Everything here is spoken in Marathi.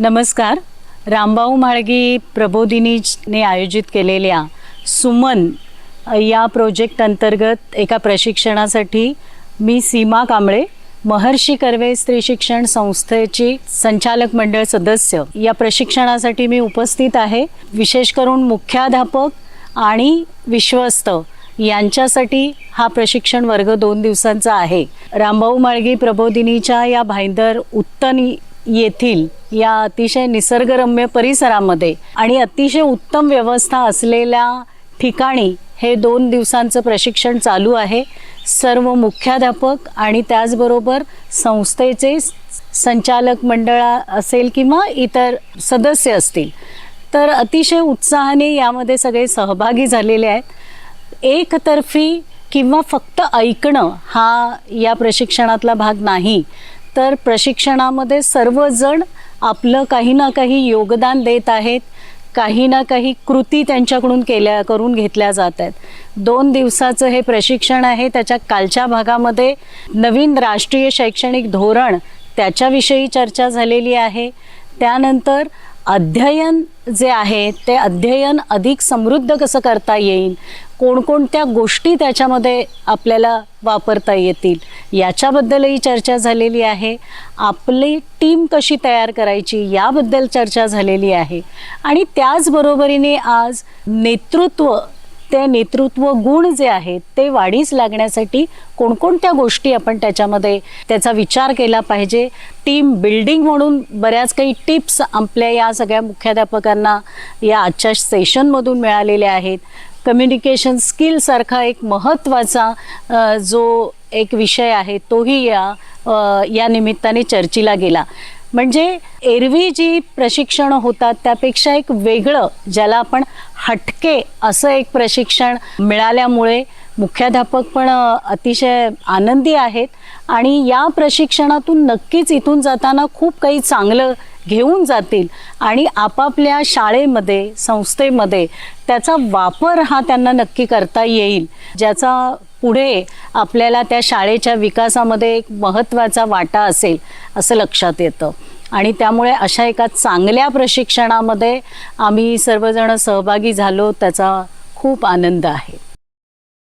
नमस्कार. रामभाऊ म्हाळगी प्रबोधिनीने आयोजित केलेल्या सुमन या प्रोजेक्ट अंतर्गत एका प्रशिक्षणासाठी मी सीमा कांबळे महर्षी कर्वे स्त्री शिक्षण संस्थेची संचालक मंडळ सदस्य. या प्रशिक्षणासाठी मी उपस्थित आहे. विशेष करून मुख्याध्यापक आणि विश्वस्त यांच्यासाठी हा प्रशिक्षण वर्ग दोन दिवसांचा आहे. रामभाऊ माळगी प्रबोधिनीच्या या भाईंदर उत्तनी येथील या अतिशय निसर्गरम्य परिसरामध्ये आणि अतिशय उत्तम व्यवस्था असलेल्या ठिकाणी हे दोन दिवसांचं प्रशिक्षण चालू आहे. सर्व मुख्याध्यापक आणि त्याचबरोबर संस्थेचे संचालक मंडळ असेल किंवा इतर सदस्य असतील. तर अतिशय उत्साहाने यामध्ये सगळे सहभागी झालेले आहेत. एकतर्फी किंवा फक्त ऐकणं हा या प्रशिक्षणातला भाग नाही. तर प्रशिक्षणामध्ये सर्वजण आपलं काही ना काही योगदान देत आहेत. काही ना काही कृती त्यांच्याकडून केल्या करून घेतल्या जात आहेत. दोन दिवसाचं हे प्रशिक्षण आहे. त्याच्या कालच्या भागामध्ये नवीन राष्ट्रीय शैक्षणिक धोरण त्याच्याविषयी चर्चा झालेली आहे. त्यानंतर अध्ययन जे आहे ते अध्ययन अधिक समृद्ध कसं करता येईल? कोणकोणत्या गोष्टी त्याच्यामध्ये आपल्याला वापरता येतील याच्याबद्दलही चर्चा झालेली आहे. आपली टीम कशी तयार करायची याबद्दल चर्चा झालेली आहे. आणि त्याचबरोबरीने आज नेतृत्व ते नेतृत्व गुण जे आहेत ते वाढीस लागण्यासाठी कोणकोणत्या गोष्टी आपण त्याच्यामध्ये त्याचा विचार केला पाहिजे. टीम बिल्डिंग म्हणून बऱ्याच काही टिप्स आपल्या या सगळ्या मुख्याध्यापकांना या आजच्या सेशनमधून मिळालेल्या आहेत. कम्युनिकेशन स्किलसारखा एक महत्त्वाचा जो एक विषय आहे तोही या या निमित्ताने चर्चीला गेला. म्हणजे एरवी जी प्रशिक्षण होतात त्यापेक्षा एक वेगळं ज्याला आपण हटके असं एक प्रशिक्षण मिळाल्यामुळे मुख्याध्यापक पण अतिशय आनंदी आहेत. आणि या प्रशिक्षणातून नक्कीच इथून जाताना खूप काही चांगलं घेऊन जातील. आणि आपापल्या शाळेमध्ये संस्थेमध्ये त्याचा वापर हा त्यांना नक्की करता येईल. ज्याचा पुढे आपल्याला त्या शाळेच्या विकासामध्ये एक महत्त्वाचा वाटा असेल असं लक्षात येतं. आणि त्यामुळे अशा एका चांगल्या प्रशिक्षणामध्ये आम्ही सर्वजण सहभागी झालो त्याचा खूप आनंद आहे.